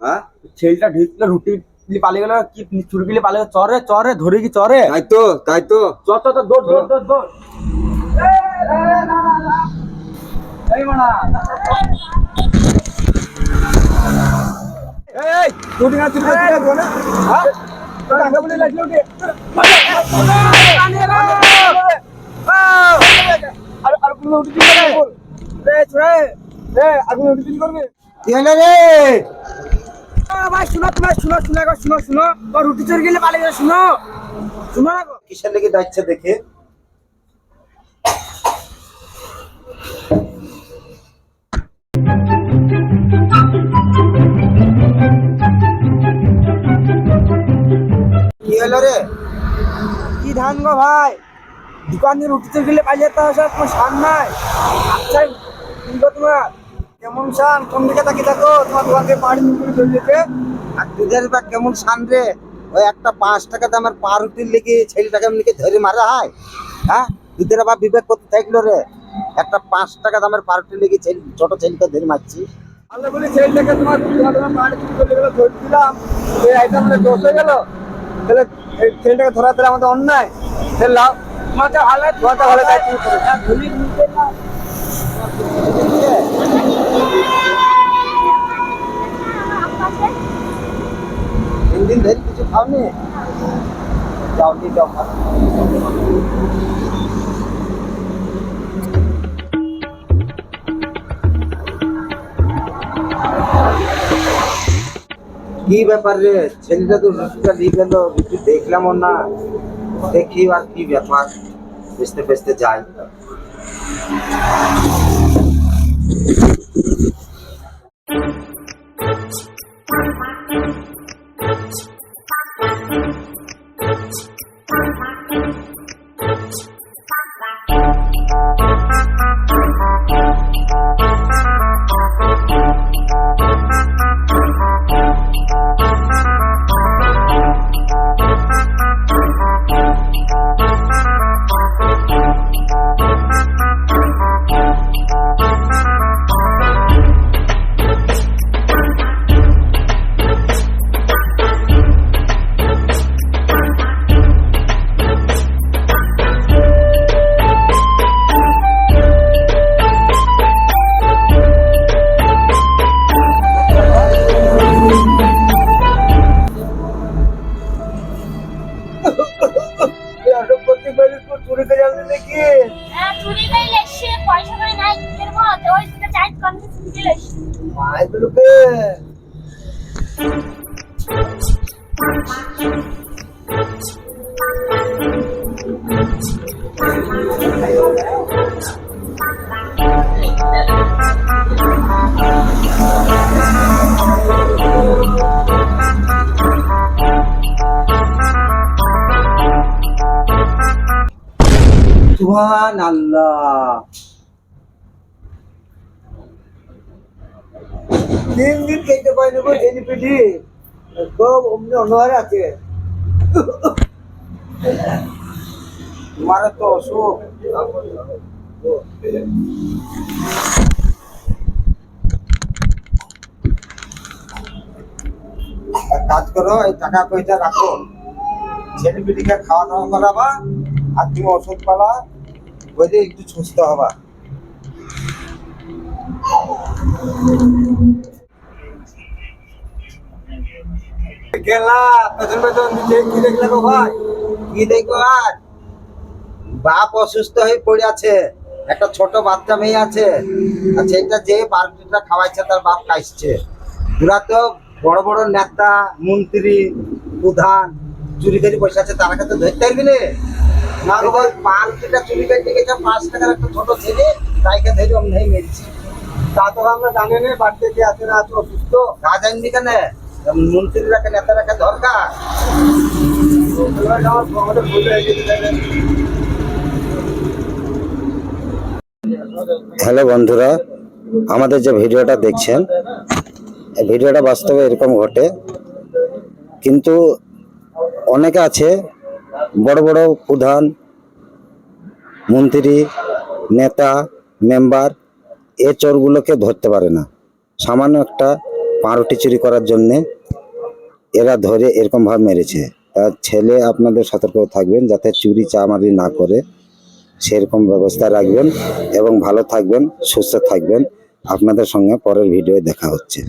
হ্যাঁ? ছেলেটা ঢুকলে রুটি পালিয়ে গেল কি চুরকিলে পালিয়ে চরে চরে ধরে কি চরে তাই তো তাই তো। চর চর দৌড় দৌড় দৌড় দৌড়। এই মানা ভাই শুনো তোমার শুনো শুনো শুনো শুনো রুটি চুরি গেলে পালিয়ে শুনো শুনো কিসের লেগে যাচ্ছে দেখে? রে কি ধান গো ভাই? দোকান দিয়ে রুটি গেলে পালিয়ে তো সব তোমার সান নাই। আচ্ছা কি গো তোমার? কেমন সান কোন দিকে তাকিয়ে থাকো? তোমার দোকান থেকে পাড়ি মুকুড়ি চলে যেতে আর দুধের বা কেমন সান রে? ওই একটা পাঁচ টাকা দামের পাউরুটির লেগে ছেলেটাকে এমনিকে ধরে মারা হয়। হ্যাঁ? দুধের বা বিবেক করতে থাকল রে? একটা পাঁচ টাকা দামের পাউরুটির লেগে ছেলে ছোট ছেলেকে ধরে মারছি। আল্লাহ বলি ছেলেটাকে তোমার ধরে দিলাম। এই আইটেমটা দোষ হয়ে গেল। তাহলে এই ছেলেটাকে ধরা তাহলে আমাদের অন্যায়। ফেললাম তোমাকে ভালো তোমাকে ভালো হবে। তিন দিন ধরে কিছু খাওনি? যাও, নিয়ে কি ব্যাপার রে? ছেলেটা তো রুটিটা নিয়ে গেল রুটি দেখলাম না। দেখি আর কি ব্যাপার। বেচতে বেচতে যাই। అయిపోయి Subhanallah তিন দিন খেতে পাই নেব জেনি পিঠি। সব অমনি অনহারে আছে। তো অসুখ। কাজ করো, এই টাকা পয়সা রাখো। ছেলে পিটিকে খাওয়া দাওয়া করাবা, আর তুমি ওষুধ পালা, বইলে একটু সুস্থ হবা। বাপ অসুস্থ হয়ে পড়ে আছে, একটা ছোট বাচ্চা মেয়ে আছে, আর সেটা যে পার্টিটা খাওয়াইছে তার বাপ খাইছে। তোরা তো বড় বড় নেতা, মন্ত্রী, প্রধান চুরি করে বসে আছে, তার কাছে ধরতে পারবি না? চুরি একটা ছোট ছেলে, তাইকে ধরে তা তো আমরা জানি না, বাড়িতে কে আছে না অসুস্থ। না জানবি কেন? দরকার হয়ে। হ্যালো বন্ধুরা, আমাদের যে ভিডিওটা দেখছেন, এই ভিডিওটা বাস্তবে এরকম ঘটে কিন্তু অনেকে আছে, বড় বড় প্রধান, মন্ত্রী, নেতা, মেম্বার, এ চোরগুলোকে ধরতে পারে না সামান্য একটা পাউরুটি চুরি করার জন্যে এরা ধরে এরকম ভাবে মেরেছে। তার ছেলে আপনাদের সতর্ক থাকবেন, যাতে চুরি চামারি না করে সেরকম ব্যবস্থা রাখবেন এবং ভালো থাকবেন, সুস্থ থাকবেন। আপনাদের সঙ্গে পরের ভিডিও দেখা হচ্ছে।